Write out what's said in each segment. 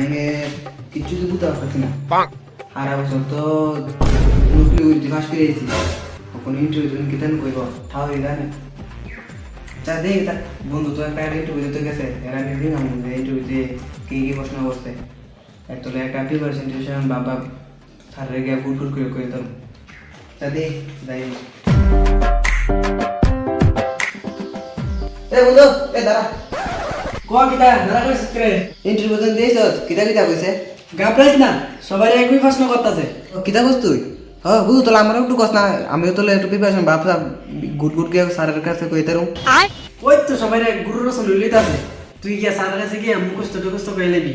ভেঙে কিচ্ছু তো বুঝতে পারছি না। সারা বছর তো নুকলি উইটি ফাঁস করে এসেছি। কখন ইন্টারভিউ তুমি কিতেন কইব তাও এই জানে। চা তা বন্ধু তো একটা ইন্টারভিউ দিতে গেছে। এর আগে দিন আমি ইন্টারভিউতে কি কি প্রশ্ন করছে। একতলে একটা প্রিপারেশন টিউশন বাবা স্যারের গিয়ে ফুট ফুট করে করে দিতাম। চা দেই যাই এ বন্ধু এ দাঁড়া। কিতা দাদা কইছিস কে ইন্টারভিউ তো দিয়েছস কিতা কিতা কইছে গাবরাইস না সবাই একই প্রশ্ন করতেছে ও, কিতা কস তুই? হ্যাঁ বুঝু তাহলে আমারও একটু কস না আমিও তাহলে একটু প্রিপারেশন ভাবছা গুড গুড গিয়ে স্যারের কাছে কইতে রুম ওই তো সবাই গুরু রসন লইতাছে তুই গিয়া সার কাছে গিয়া মুখস্থ করে লেবি?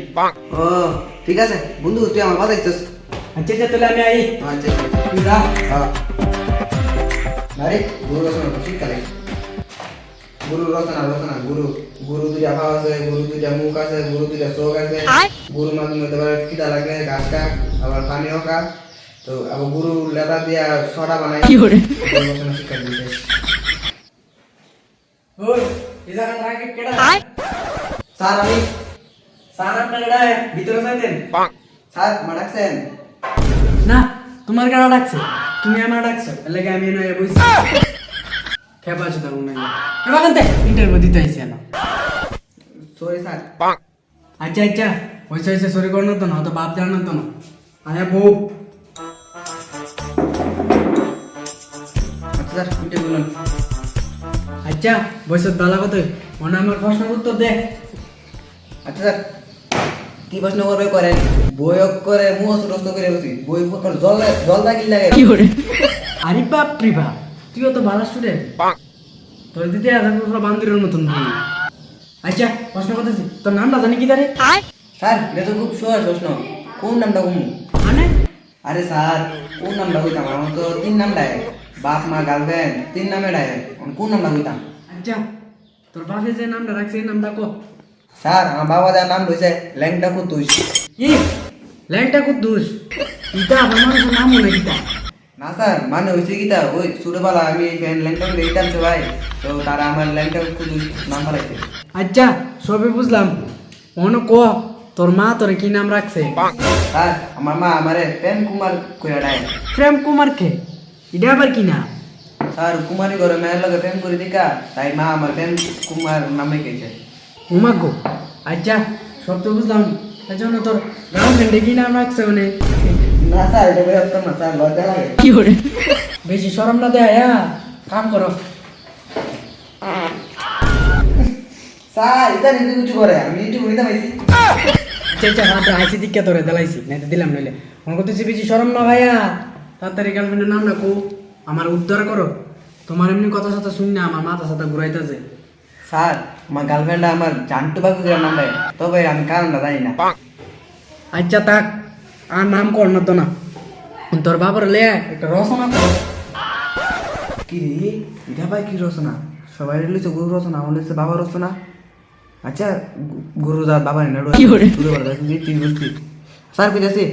ও ঠিক আছে বন্ধু তুই আমার বাজাইছস আচ্ছা আচ্ছা তাহলে আমি আই আচ্ছা। তুই যা। হ্যাঁ আরে গুরু রচনা তো শীতকালে গুরু রচনা রচনা গুরু। গুরু দুইটা ভাব আছে গুরু দুইটা মুখ আছে গুরু দুইটা চোখ আছে। গুরু মাঝে মধ্যে আবার খিদা লাগলে ঘাস খা আবার পানি খা তো আবার গুরু লেদা দিয়া ছড়া বানাই কি করে রচনা শিক্ষা দিতে ওই এই জায়গা রাখে কেডা? স্যার আমি সার আপনার কেডা? ভিতরে যাইতেন। স্যার মাডাকছেন না তোমার কেডা ডাকছে? তুমি আমার ডাকছো লাগে আমি নয় বইছি। ইন্টারভিউ দিতে আইছি না। সরি স্যার আচ্ছা আচ্ছা। হয়েছে হয়েছে সরি করো তো না তো বাপ জানো তো না। আয়া বউ। আচ্ছা স্যার মিটে আচ্ছা বয়সের বেলা কত? মনে আমার প্রশ্নের উত্তর দে। আচ্ছা স্যার কি প্রশ্ন করবে করেন? বইক করে মুখ সুরস্ত করে বসি। বই জল জল লাগিল লাগে? আরে বাপ রে বাপ। তুইও তো ভালো স্টুডেন্ট তোর দিদি পুরো বান্দিরের মতন। আচ্ছা প্রশ্ন করতেছি তোর নামটা জানি কি তারে? স্যার এটা তো খুব সহজ প্রশ্ন। কোন নামটা কমু? মানে? আরে স্যার কোন নামটা কইতাম আমার তো তিন নাম ডায় বাপ মা গার্লফ্রেন্ড তিন নামে ডায় কোন নামটা কইতাম আচ্ছা তোর বাপে যে নামটা রাখছে এই নামটা কো? স্যার আমার বাবা যার নাম রয়েছে ল্যাংটা কুতুস ই ল্যাংটা কুদ্দুস। ইটা আমার নাম মনে কিতা না স্যার মানে হয়েছে কি তা ওই ছোটবেলা আমি ফ্যান ল্যাংটা করে দিতাম সবাই তো তারা আমার ল্যাংটা কুতুস নাম ফেলাইছে আচ্ছা সবই বুঝলাম। অন্য ক তোর মা তোর কি নাম রাখছে? স্যার আমার মা আমারে প্রেম কুমার কইরা ডায় প্রেম কুমার কে এটা আবার কি না? স্যার কুমারী ঘরে মেয়ের লগে প্রেম করে দিকা তাই মা আমার প্রেম কুমার নামে কেছে উমাগো আচ্ছা সব তো বুঝলাম। তার জন্য তোর গার্লফ্রেন্ডে কি নাম রাখছে মানে? না স্যার এটা না স্যার লজ্জা লাগে। বেশি সরম না দেয় হ্যাঁ? কাম করো। স্যার এটা নিজে কিছু করে আমি একটু আচ্ছা আচ্ছা হাতে আইসি দিকে দিলাম নইলে। মনে করতেছি বেশি সরম না ভাইয়া। তাড়াতাড়ি গার্লফ্রেন্ডের নাম রাখো। আমার উদ্ধার করো। তোমার এমনি কথা সাথে শুন না আমার মাথা সাথে ঘুরাইতেছে। স্যার আমার গার্লফ্রেন্ড আমার জানটু বাবু করে নাম তবে আমি কারণটা জানি না। আচ্ছা তাক আর নাম কর না তো না। তোর বাবার লে একটা রচনা কর। কি রে? এটা ভাই কি রচনা? সবাই লিখছে গুরু রচনা আমার লিখছে বাবা রচনা। আচ্ছা গুরু দা বাবা না স্যার কইতাছি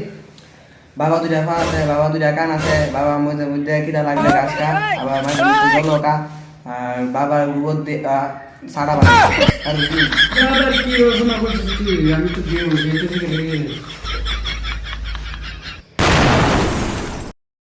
বাবা দুইটা পা আছে বাবা দুইটা কান আছে বাবা মধ্যে মধ্যে কিটা লাগলে গাছ কা আবার মাঝে মধ্যে জল কা আর বাবার উপর দিয়ে সাড়া আর কি? কি রচনা করছিস তুই? আমি তো দিয়ে